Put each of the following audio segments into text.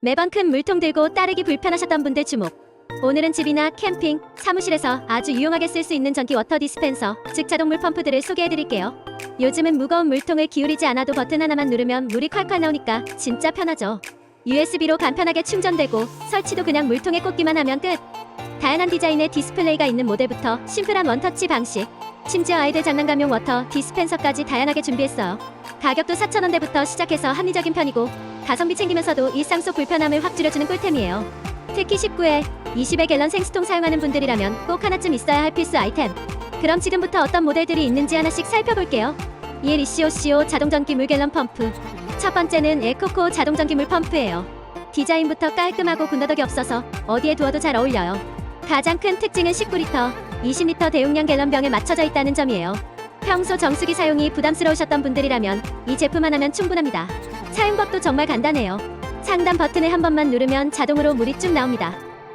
매번 큰 물통 들고 따르기 불편하셨던 분들 주목. 오늘은 집이나 캠핑, 사무실에서 아주 유용하게 쓸 수 있는 전기 워터 디스펜서, 즉 자동물 펌프들을 소개해드릴게요. 요즘은 무거운 물통을 기울이지 않아도 버튼 하나만 누르면 물이 콸콸 나오니까 진짜 편하죠. USB로 간편하게 충전되고 설치도 그냥 물통에 꽂기만 하면 끝. 다양한 디자인의 디스플레이가 있는 모델부터 심플한 원터치 방식, 심지어 아이들 장난감용 워터 디스펜서까지 다양하게 준비했어요. 가격도 4,000원대부터 시작해서 합리적인 편이고 가성비 챙기면서도 일상 속 불편함을 확 줄여주는 꿀템이에요. 특히 19회, 20의 갤런 생수통 사용하는 분들이라면 꼭 하나쯤 있어야 할 필수 아이템. 그럼 지금부터 어떤 모델들이 있는지 하나씩 살펴볼게요. 1 이시오시오 자동전기 물갤런 펌프. 첫 번째는 에코코 자동전기 물 펌프예요. 디자인부터 깔끔하고 군더더기 없어서 어디에 두어도 잘 어울려요. 가장 큰 특징은 19리터, 20리터 대용량 갤런 병에 맞춰져 있다는 점이에요. 평소 정수기 사용이 부담스러우셨던 분들이라면 이 제품 하나면 충분합니다. 사용법도 정말 간단해요. 상단 버튼을 한 번만 누르면 자동으로 물이 쭉 나옵니다.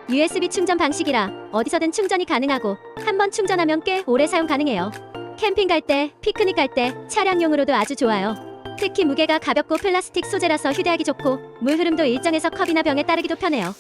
USB 충전 방식이라 어디서든 충전이 가능하고 한 번 충전하면 꽤 오래 사용 가능해요. 캠핑 갈 때, 피크닉 갈 때 차량용으로도 아주 좋아요. 특히 무게가 가볍고 플라스틱 소재라서 휴대하기 좋고 물 흐름도 일정해서 컵이나 병에 따르기도 편해요.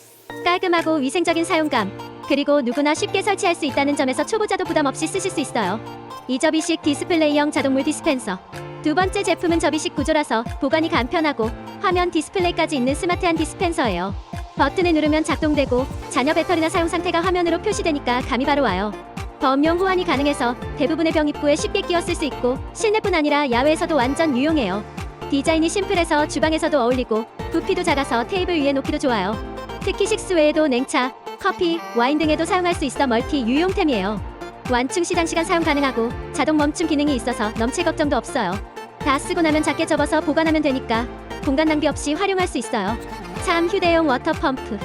깔끔하고 위생적인 사용감, 그리고 누구나 쉽게 설치할 수 있다는 점에서 초보자도 부담 없이 쓰실 수 있어요. 이접이식 디스플레이형 자동물 디스펜서. 두 번째 제품은 접이식 구조라서 보관이 간편하고 화면 디스플레이까지 있는 스마트한 디스펜서예요. 버튼을 누르면 작동되고 잔여 배터리나 사용 상태가 화면으로 표시되니까 감이 바로 와요. 범용 호환이 가능해서 대부분의 병 입구에 쉽게 끼워 쓸 수 있고 실내뿐 아니라 야외에서도 완전 유용해요. 디자인이 심플해서 주방에서도 어울리고 부피도 작아서 테이블 위에 놓기도 좋아요. 특히 식수 외에도 냉차, 커피, 와인 등에도 사용할 수 있어 멀티 유용템이에요. 완충 시장 시간 사용 가능하고 자동 멈춤 기능이 있어서 넘칠 걱정도 없어요. 다 쓰고 나면 작게 접어서 보관하면 되니까 공간 낭비 없이 활용할 수 있어요. 참 휴대용 워터 펌프.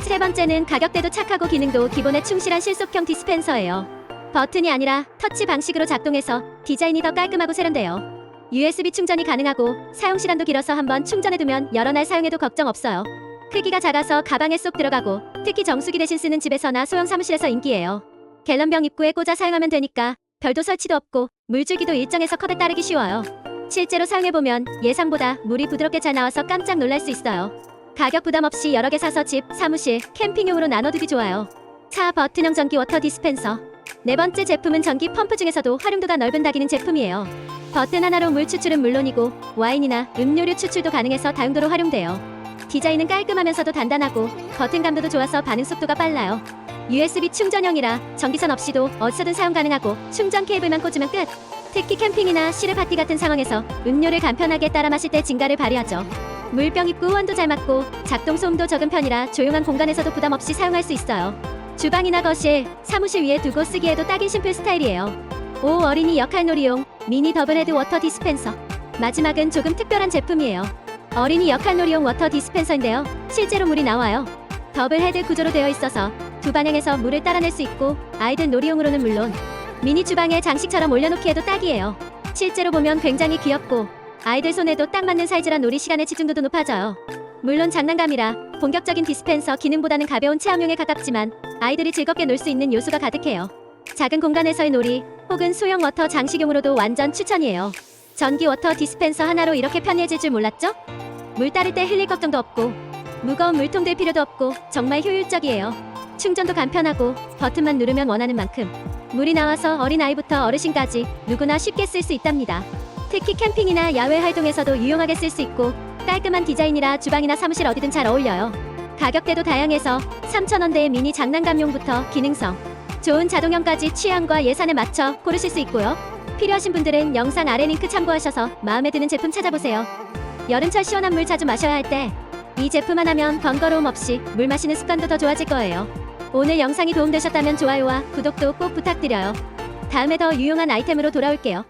세 번째는 가격대도 착하고 기능도 기본에 충실한 실속형 디스펜서예요. 버튼이 아니라 터치 방식으로 작동해서 디자인이 더 깔끔하고 세련돼요. USB 충전이 가능하고 사용 시간도 길어서 한번 충전해두면 여러 날 사용해도 걱정 없어요. 크기가 작아서 가방에 쏙 들어가고 특히 정수기 대신 쓰는 집에서나 소형 사무실에서 인기예요. 갤런병 입구에 꽂아 사용하면 되니까 별도 설치도 없고 물줄기도 일정해서 컵에 따르기 쉬워요. 실제로 사용해보면 예상보다 물이 부드럽게 잘 나와서 깜짝 놀랄 수 있어요. 가격 부담 없이 여러 개 사서 집, 사무실, 캠핑용으로 나눠두기 좋아요. 차 버튼형 전기 워터 디스펜서. 네 번째 제품은 전기 펌프 중에서도 활용도가 넓은 다기능 제품이에요. 버튼 하나로 물 추출은 물론이고 와인이나 음료류 추출도 가능해서 다용도로 활용돼요. 디자인은 깔끔하면서도 단단하고 버튼 감도도 좋아서 반응 속도가 빨라요. USB 충전형이라 전기선 없이도 어디서든 사용 가능하고 충전 케이블만 꽂으면 끝. 특히 캠핑이나 실외 파티 같은 상황에서 음료를 간편하게 따라 마실 때 진가를 발휘하죠. 물병 입구 호환도 잘 맞고 작동 소음도 적은 편이라 조용한 공간에서도 부담 없이 사용할 수 있어요. 주방이나 거실, 사무실 위에 두고 쓰기에도 딱인 심플 스타일이에요. 오 어린이 역할 놀이용 미니 더블 헤드 워터 디스펜서. 마지막은 조금 특별한 제품이에요. 어린이 역할 놀이용 워터 디스펜서인데요. 실제로 물이 나와요. 더블 헤드 구조로 되어 있어서 두 방향에서 물을 따라낼 수 있고 아이들 놀이용으로는 물론 미니 주방에 장식처럼 올려놓기에도 딱이에요. 실제로 보면 굉장히 귀엽고 아이들 손에도 딱 맞는 사이즈라 놀이 시간의 집중도도 높아져요. 물론 장난감이라 본격적인 디스펜서 기능보다는 가벼운 체험용에 가깝지만 아이들이 즐겁게 놀 수 있는 요소가 가득해요. 작은 공간에서의 놀이 혹은 소형 워터 장식용으로도 완전 추천이에요. 전기 워터 디스펜서 하나로 이렇게 편리해질 줄 몰랐죠? 물 따를 때 흘릴 걱정도 없고 무거운 물통 들 필요도 없고 정말 효율적이에요. 충전도 간편하고 버튼만 누르면 원하는 만큼 물이 나와서 어린아이부터 어르신까지 누구나 쉽게 쓸 수 있답니다. 특히 캠핑이나 야외 활동에서도 유용하게 쓸 수 있고 깔끔한 디자인이라 주방이나 사무실 어디든 잘 어울려요. 가격대도 다양해서 3,000원대의 미니 장난감용부터 기능성, 좋은 자동형까지 취향과 예산에 맞춰 고르실 수 있고요. 필요하신 분들은 영상 아래 링크 참고하셔서 마음에 드는 제품 찾아보세요. 여름철 시원한 물 자주 마셔야 할 때 이 제품 하나면 번거로움 없이 물 마시는 습관도 더 좋아질 거예요. 오늘 영상이 도움되셨다면 좋아요와 구독도 꼭 부탁드려요. 다음에 더 유용한 아이템으로 돌아올게요.